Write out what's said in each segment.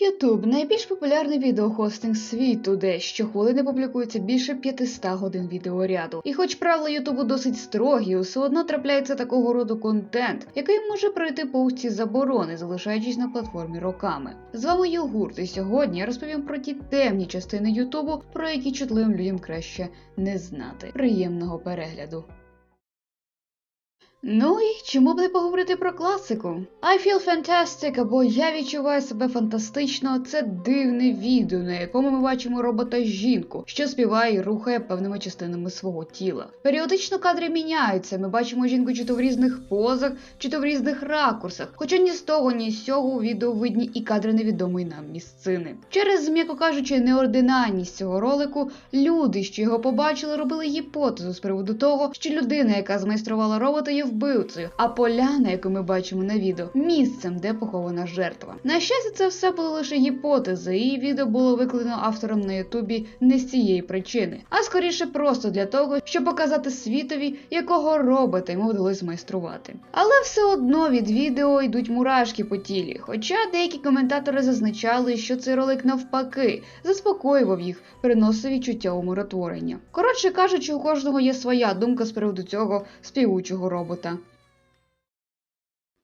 Ютуб найбільш популярний відеохостинг світу, де щохвилини публікується більше 500 годин відеоряду. І хоч правила Ютубу досить строгі, все одно трапляється такого роду контент, який може пройти повз ці заборони, залишаючись на платформі роками. З вами Йогурт, і сьогодні я розповім про ті темні частини Ютубу, про які чутливим людям краще не знати. Приємного перегляду. Ну і чому б не поговорити про класику? I feel fantastic або Я відчуваю себе фантастично. Це дивне відео, на якому ми бачимо робота жінку, що співає і рухає певними частинами свого тіла. Періодично кадри міняються. Ми бачимо жінку чи то в різних позах, чи то в різних ракурсах. Хоча ні з того, ні з цього відео видні і кадри невідомої нам місцини. Через, м'яко кажучи, неординарність цього ролику, люди, що його побачили, робили гіпотезу з приводу того, що людина, яка змайструвала робота, є вбивцею, а поляна, яку ми бачимо на відео, місцем, де похована жертва. На щастя, це все було лише гіпотези, і відео було викладено автором на Ютубі не з цієї причини, а скоріше просто для того, щоб показати світові, якого робота йому вдалося змайструвати. Але все одно від відео йдуть мурашки по тілі. Хоча деякі коментатори зазначали, що цей ролик навпаки заспокоював їх, приносив відчуття умиротворення. Коротше кажучи, у кожного є своя думка з приводу цього співучого робота. Скотта.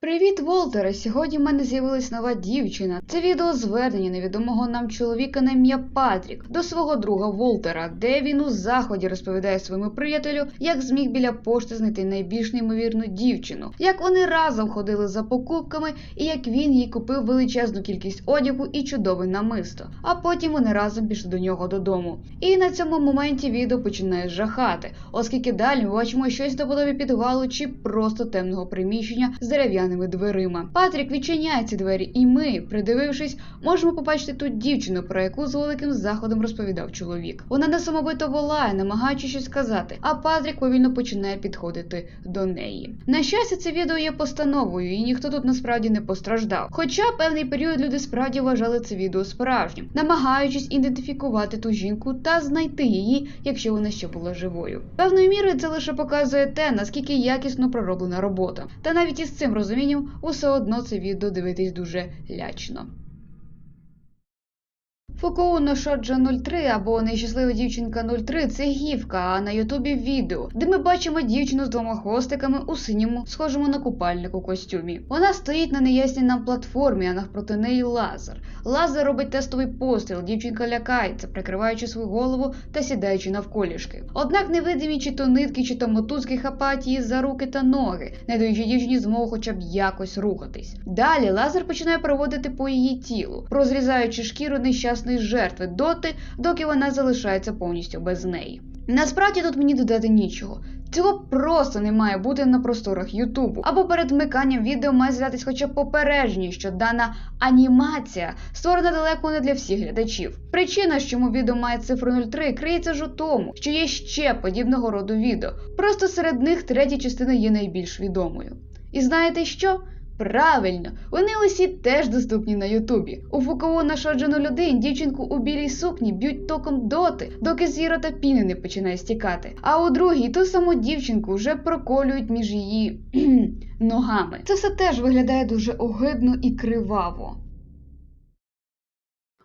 Привіт, Волтере! Сьогодні в мене з'явилась нова дівчина. Це відео звернення невідомого нам чоловіка на ім'я Патрік до свого друга Волтера, де він у заході розповідає своєму приятелю, як зміг біля пошти знайти найбільш неймовірну дівчину, як вони разом ходили за покупками і як він їй купив величезну кількість одягу і чудове намисто. А потім вони разом пішли до нього додому. І на цьому моменті відео починає жахати, оскільки далі ми бачимо щось наподобі підвалу чи просто темного приміщення з дерев'яним дверима. Патрік відчиняє ці двері, і ми, придивившись, можемо побачити ту дівчину, про яку з великим заходом розповідав чоловік. Вона несамовито волає, намагаючись щось сказати, а Патрік повільно починає підходити до неї. На щастя, це відео є постановою, і ніхто тут насправді не постраждав. Хоча певний період люди справді вважали це відео справжнім, намагаючись ідентифікувати ту жінку та знайти її, якщо вона ще була живою. Певною мірою це лише показує те, наскільки якісно пророблена робота. Та навіть із цим розумінням усе одно це відео дивитись дуже лячно. Фукуно Шоджа 03 або Нещаслива дівчинка 03 це гівка, а на Ютубі відео, де ми бачимо дівчину з двома хвостиками у синьому, схожому на купальнику костюмі. Вона стоїть на неясній нам платформі, а навпроти неї лазер. Лазер робить тестовий постріл, дівчинка лякається, прикриваючи свою голову та сідаючи навколішки. Однак невидимі чи то нитки, чи то мотузки хапають її за руки та ноги, не даючи дівчині змогу хоча б якось рухатись. Далі лазер починає проводити по її тілу, розрізаючи шкіру нещасної жертви доти, доки вона залишається повністю без неї. Насправді тут мені додати нічого. Цього просто не має бути на просторах Ютубу. Або перед вмиканням відео має з'явитись хоча б попередження, що дана анімація створена далеко не для всіх глядачів. Причина, чому відео має цифру 03, криється ж у тому, що є ще подібного роду відео. Просто серед них третя частина є найбільш відомою. І знаєте що? Правильно, вони усі теж доступні на Ютубі. У Фуково нашоджену людей дівчинку у білій сукні б'ють током доти, доки з та піни не починає стікати. А у другій ту саму дівчинку вже проколюють між її ногами. Це все теж виглядає дуже огидно і криваво.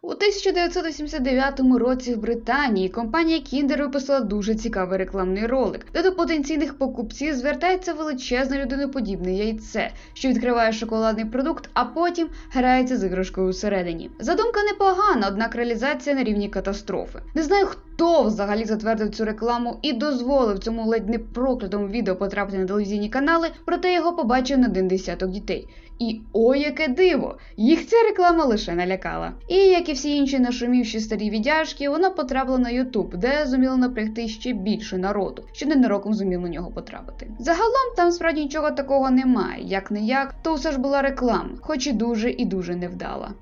У 1989 році в Британії компанія Kinder випустила дуже цікавий рекламний ролик, де до потенційних покупців звертається величезне людиноподібне яйце, що відкриває шоколадний продукт, а потім грається з іграшкою всередині. Задумка непогана, однак реалізація на рівні катастрофи. Не знаю, хто взагалі затвердив цю рекламу і дозволив цьому ледь не проклятому відео потрапити на телевізійні канали, проте його побачив на один десяток дітей. І о, яке диво! Їх ця реклама лише налякала. І як і всі інші нашумівші старі віддяжки, вона потрапила на Ютуб, де зуміла напрягти ще більше народу, що ненароком зумів на нього потрапити. Загалом там справді нічого такого немає, як не як, то все ж була реклама, хоч і дуже і дуже невдала.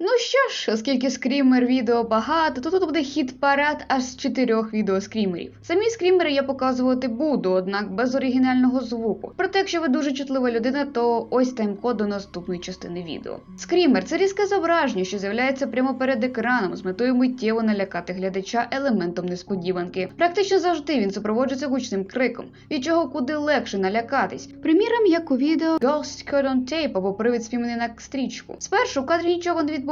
Ну що ж, оскільки скрімер відео багато, то тут буде хіт парад аж з чотирьох відео скрімерів. Самі скрімери я показувати буду, однак без оригінального звуку. Проте, якщо ви дуже чутлива людина, то ось тайм-код до наступної частини відео. Скрімер це різке зображення, що з'являється прямо перед екраном з метою миттєво налякати глядача елементом несподіванки. Практично завжди він супроводжується гучним криком, від чого куди легше налякатись. Приміром, як у відео Ghost Caught on Tape або привид спійманий на стрічку. Спершу в кадрі нічого не відбувається,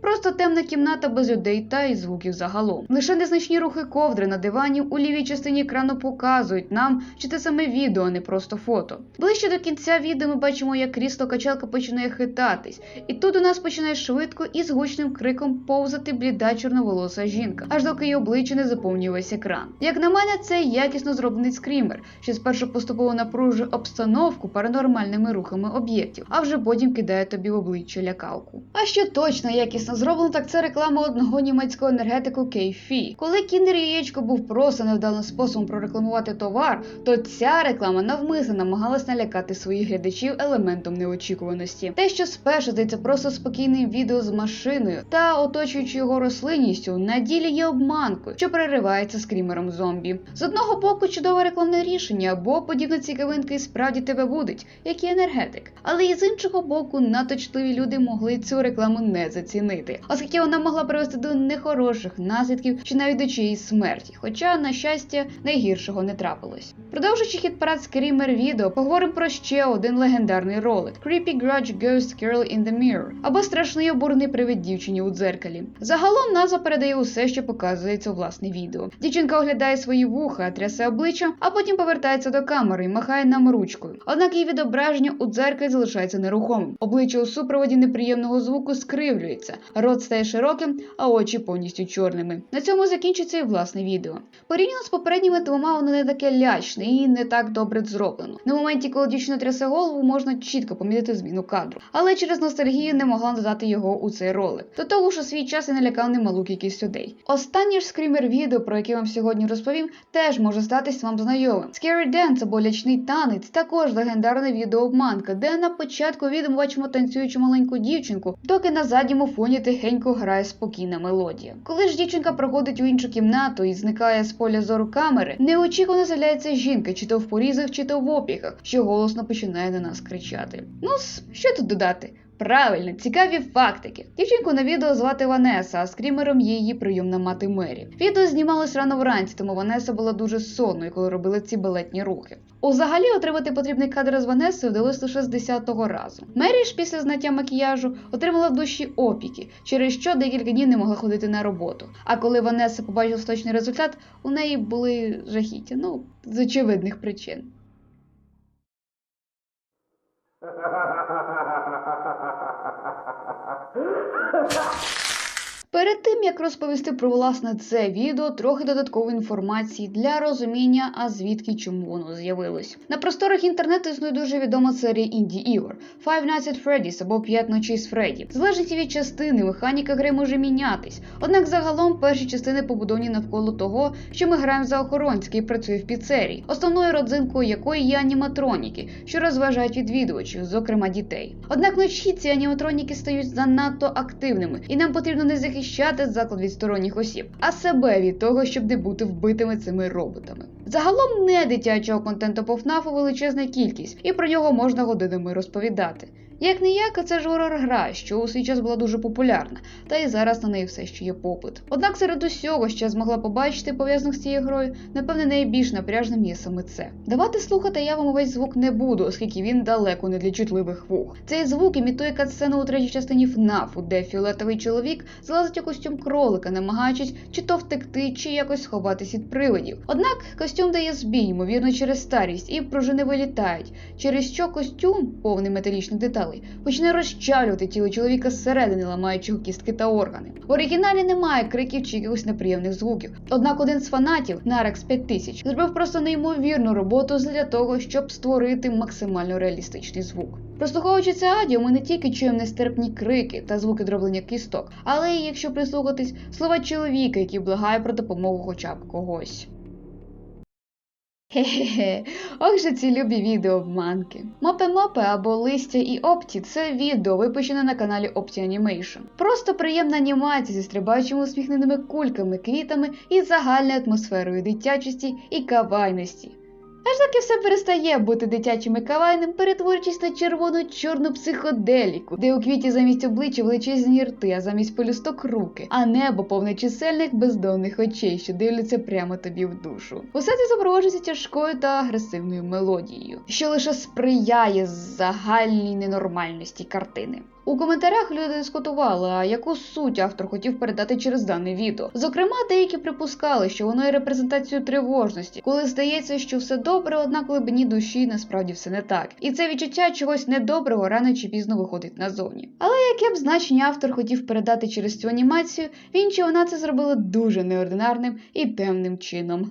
просто темна кімната без людей та і звуків загалом. Лише незначні рухи ковдри на дивані у лівій частині екрану показують нам, що це саме відео, а не просто фото. Ближче до кінця відео ми бачимо, як крісло качалка починає хитатись, і тут у нас починає швидко і з гучним криком повзати бліда чорноволоса жінка, аж доки її обличчя не заповнює весь екран. Як на мене, це якісно зроблений скрімер, що спершу поступово напружує обстановку паранормальними рухами об'єктів, а вже потім кидає тобі в обличчя лякалку. А що точно якісно зроблено, так це реклама одного німецького енергетику Кейфі. Коли кіндер яєчко був просто невдалим способом прорекламувати товар, то ця реклама навмисно намагалась налякати своїх глядачів елементом неочікуваності. Те, що спершу здається просто спокійним відео з машиною та оточуючи його рослинністю, на ділі є обманкою, що переривається скрімером зомбі. З одного боку, чудове рекламне рішення, бо подібні цікавинки і справді тебе будуть, як і енергетик. Але і з іншого боку, наточливі люди могли цю рекламу не зацінити, оскільки вона могла привести до нехороших наслідків чи навіть до чиїсь смерті. Хоча, на щастя, найгіршого не трапилось. Продовжуючи хіт парад скрімер відео, поговоримо про ще один легендарний ролик Creepy Grudge Ghost Girl in the Mirror або страшний обурний привид дівчині у дзеркалі. Загалом назва передає усе, що показується у власне відео. Дівчинка оглядає свої вуха, трясе обличчя, а потім повертається до камери і махає нам ручкою. Однак її відображення у дзеркалі залишається нерухомим. Обличчя у супроводі неприємного звуку скривлюється, рот стає широким, а очі повністю чорними. На цьому закінчиться і власне відео. Порівняно з попередніми двома воно не таке лячне і не так добре зроблено. На моменті, коли дівчина трясе голову, можна чітко помітити зміну кадру, але через ностальгію не могла додати його у цей ролик. До того ж у свій час і налякав немалу кількість людей. Останнє ж скрімер відео, про яке вам сьогодні розповім, теж може статись вам знайомим. Scary Dance або лячний танець також легендарна відеообманка, де на початку відео бачимо танцюючу маленьку дівчинку, доки на задньому фоні тихенько грає спокійна мелодія. Коли ж дівчинка проходить у іншу кімнату і зникає з поля зору камери, неочікувано з'являється жінка, чи то в порізах, чи то в опіках, що голосно починає на нас кричати. Ну, що тут додати? Правильно, цікаві фактики. Дівчинку на відео звати Ванеса, а скрімером є її прийомна мати Мері. Відео знімалось рано вранці, тому Ванеса була дуже сонною, коли робили ці балетні рухи. Узагалі отримати потрібний кадр з Ванесою вдалося лише з 10-го разу. Мері ж після знаття макіяжу отримала в душі опіки, через що декілька днів не могла ходити на роботу. А коли Ванеса побачила остаточний результат, у неї були жахіття, ну з очевидних причин. Перед тим як розповісти про власне це відео, трохи додаткової інформації для розуміння, а звідки чому воно з'явилось. На просторах інтернету існує дуже відома серія інді ігор Five Nights at Freddy's або П'ять ночей з Фредді. Залежить від частини, механіка гри може мінятись. Однак загалом перші частини побудовані навколо того, що ми граємо за охоронця, який працює в піцерії, основною родзинкою якої є аніматроніки, що розважають відвідувачів, зокрема дітей. Однак вночі ці аніматроніки стають занадто активними, і нам потрібно не захищати заклад від сторонніх осіб, а себе від того, щоб не бути вбитими цими роботами. Загалом не дитячого контенту по ФНАФу величезна кількість, і про нього можна годинами розповідати. Як не як, це ж горор гра, що у свій час була дуже популярна, та і зараз на неї все ще є попит. Однак серед усього, що я змогла побачити пов'язаних з цією грою, напевне, найбільш напряжним є саме це. Давати слухати я вам увесь звук не буду, оскільки він далеко не для чутливих вух. Цей звук імітує катсцену у третій частині ФНАФу, де фіолетовий чоловік залазить у костюм кролика, намагаючись чи то втекти, чи якось сховатись від привидів. Однак костюм дає збій, ймовірно, через старість, і пружини вилітають, через що костюм, повний металічних деталей, почне розчавлювати тіло чоловіка зсередини, ламаючи його кістки та органи. В оригіналі немає криків чи якихось неприємних звуків. Однак один з фанатів, Narex 5000, зробив просто неймовірну роботу для того, щоб створити максимально реалістичний звук. Прослуховуючи це адіо, ми не тільки чуємо нестерпні крики та звуки дроблення кісток, але й якщо прислухатись слова чоловіка, який благає про допомогу хоча б когось. Хе-хе-хе, ох же ці любі відеообманки. Мопе-мопе або листя і опті це відео, випущене на каналі Opti Animation. Просто приємна анімація зі стрибаючими усміхненими кульками, квітами і загальною атмосферою дитячості і кавайності. Аж так і все перестає бути дитячим і кавайним, перетворюючись на червону чорну психоделіку, де у квіті замість обличчя величезні рти, а замість полюсток руки, а небо повне чисельних бездонних очей, що дивляться прямо тобі в душу. Усе це супроводжується тяжкою та агресивною мелодією, що лише сприяє загальній ненормальності картини. У коментарях люди дискутували, а яку суть автор хотів передати через дане відео. Зокрема, деякі припускали, що воно є репрезентацією тривожності, коли здається, що все добре, однак глибині душі насправді все не так. І це відчуття чогось недоброго рано чи пізно виходить назовні. Але яке б значення автор хотів передати через цю анімацію, він чи вона це зробили дуже неординарним і темним чином.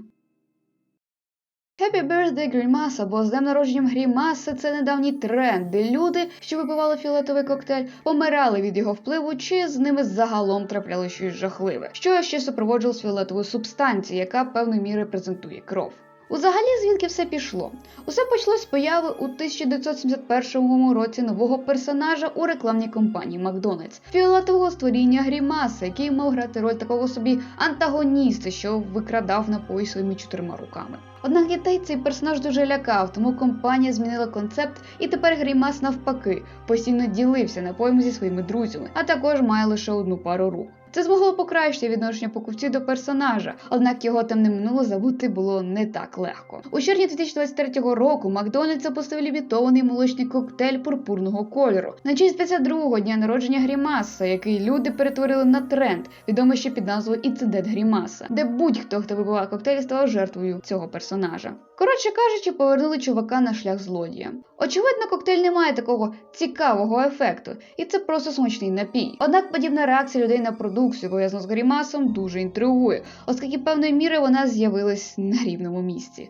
Happy Birthday Grimace або з днем народженням Грімаси це недавній тренд, де люди, що випивали фіолетовий коктейль, помирали від його впливу, чи з ними загалом трапляли щось жахливе, що ще супроводжувалось фіолетовою субстанцією, яка певною мірою презентує кров. Узагалі, звідки все пішло? Усе почалось з появи у 1971 році нового персонажа у рекламній компанії Макдональдс фіолетового створіння Грімаса, який мав грати роль такого собі антагоніста, що викрадав напої своїми чотирма руками. Однак дітей цей персонаж дуже лякав, тому компанія змінила концепт, і тепер Грімас навпаки постійно ділився напоями зі своїми друзями, а також має лише одну пару рук. Це змогло покращити відношення покупців до персонажа, однак його темне минуле забути було не так легко. У червні 2023 року Макдональдс запустив лімітований молочний коктейль пурпурного кольору на честь 52-го дня народження Грімаса, який люди перетворили на тренд, відомий ще під назвою Інцидент Грімаса, де будь-хто, хто вибивав коктейль, став жертвою цього персонажа. Коротше кажучи, повернули чувака на шлях злодія. Очевидно, коктейль не має такого цікавого ефекту, і це просто смачний напій. Однак подібна реакція людей на продукцію, пов'язану з Грімасом, дуже інтригує, оскільки певної міри вона з'явилась на рівному місці.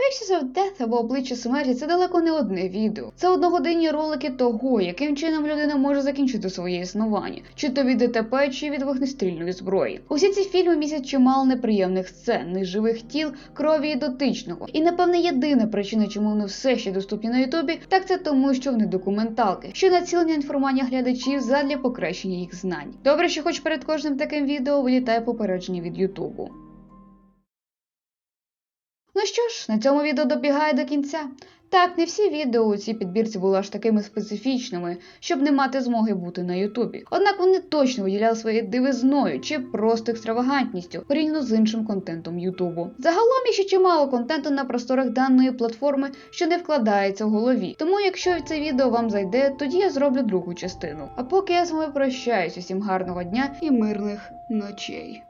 Faces of Death або обличчя смерті це далеко не одне відео. Це одногодинні ролики того, яким чином людина може закінчити своє існування, чи то від ДТП, чи від вогнестрільної зброї. Усі ці фільми містять чимало неприємних сцен, неживих тіл, крові і дотичного. І напевне єдина причина, чому вони все ще доступні на Ютубі, так це тому, що вони документалки, що націлені на інформування глядачів задля покращення їх знань. Добре, що хоч перед кожним таким відео вилітає попередження від Ютубу. Ну що ж, на цьому відео добігає до кінця. Так, не всі відео у цій підбірці були аж такими специфічними, щоб не мати змоги бути на Ютубі. Однак вони точно виділяли своєю дивизною чи просто екстравагантністю порівняно з іншим контентом Ютубу. Загалом є ще чимало контенту на просторах даної платформи, що не вкладається в голові. Тому, якщо це відео вам зайде, тоді я зроблю другу частину. А поки я з вами прощаюсь, усім гарного дня і мирних ночей.